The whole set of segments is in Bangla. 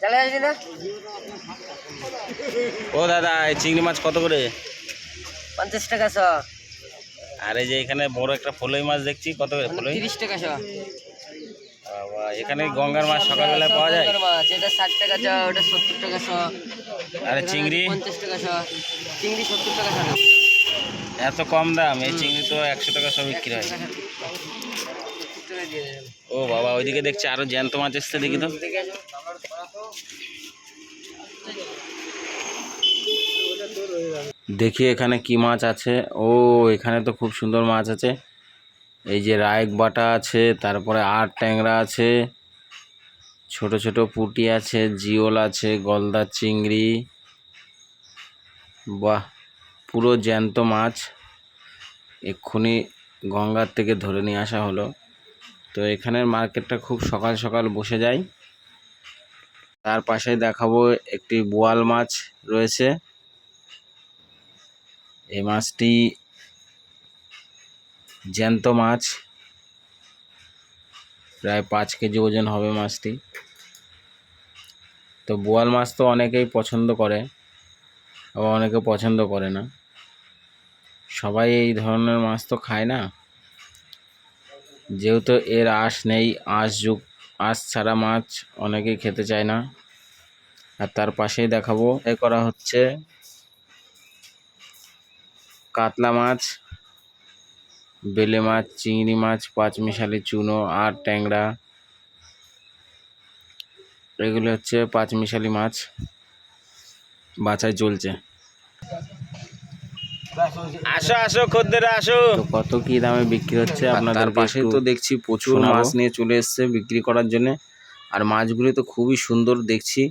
চলে আসবি না? ও দাদা এই চিংড়ি মাছ কত করে? পঞ্চাশ টাকা শ। আর এই যে এখানে বড় একটা ফলই মাছ দেখছি কত করে ফলই? তিরিশ টাকা শ। এখানে গঙ্গার মাছ সকালবেলায় পাওয়া যায়? মাছ এটা ষাট টাকা ওটা সত্তর টাকা শ। আরে চিংড়ি? পঞ্চাশ টাকা শ। চিংড়ি সত্তর টাকা শ। এত কম দাম এই চিংড়ি তো একশো টাকা সব বিক্রি হয়। ও বাবা, ওইদিকে দেখছি আরও জ্যান্ত মাছ এসছে, দেখি তো। দেখি এখানে কি মাছ আছে। ও, এখানে তো খুব সুন্দর মাছ আছে। এই যে রায়ক বাটা আছে, তারপরে আর ট্যাংরা আছে, ছোট ছোট পুঁটি আছে, জিওল আছে, গলদা চিংড়ি। বাহ, পুরো জ্যান্ত মাছ। এক্ষুনি গঙ্গার থেকে ধরে নিয়ে আসা হলো। তো এখানের মার্কেটটা খুব সকাল সকাল বসে যায়। তার পাশে দেখাবো একটি বোয়াল মাছ রয়েছে। এই মাছটি জ্যান্ত মাছ। প্রায় পাঁচ কেজি ওজন হবে মাছটি। তো বোয়াল মাছ তো অনেকেই পছন্দ করে, আবার অনেকে পছন্দ করে না। সবাই এই ধরনের মাছ তো খায় না। যেহেতু এর আঁশ নেই, আঁশ যুগ, আঁশ ছাড়া মাছ অনেকেই খেতে চায় না। আর তার পাশেই দেখাবো, এ করা হচ্ছে কাতলা মাছ, বেলে মাছ, চিংড়ি মাছ, পাঁচমিশালি চুনো আর ট্যাংরা। এগুলো হচ্ছে পাঁচমিশালি মাছ, বাছাই চলছে। আসো আসো খদ্দের আসো। তো কত কি দামে বিক্রি হচ্ছে আপনাদের পাশে তো দেখছি প্রচুর মাছ নিয়ে চলে এসছে বিক্রি করার জন্য। আর মাছগুলি তো খুবই সুন্দর দেখছি।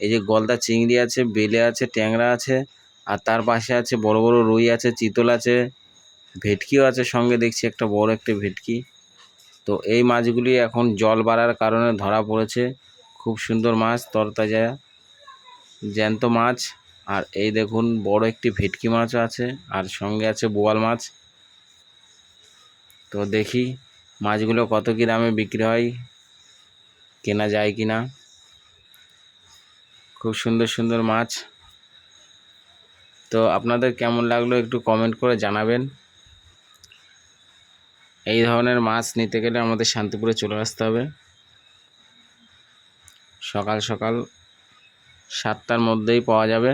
এই যে গলদা চিংড়ি আছে বেলে আছে ট্যাংরা আছে আর তার পাশে আছে বড় বড় রুই আছে চিতল আছে ভেটকিও আছে সঙ্গে দেখছি একটা বড় একটা ভেটকি। তো এই মাছগুলি এখন জল বাড়ার কারণে ধরা পড়েছে। খুব সুন্দর মাছ তরতাজা জ্যান্ত মাছ। আর এই দেখুন বড় একটি ভেটকি মাছও আছে, আর সঙ্গে আছে বোয়াল মাছ। তো দেখি মাছগুলো কত কী দামে বিক্রি হয়, কেনা যায় কি না? খুব সুন্দর সুন্দর মাছ। তো আপনাদের কেমন লাগল একটু কমেন্ট করে জানাবেন। এই ধরনের মাছ নিতে গেলে আমাদের শান্তিপুরে চলে আসতে হবে। সকাল সকাল সাতটার মধ্যেই পাওয়া যাবে।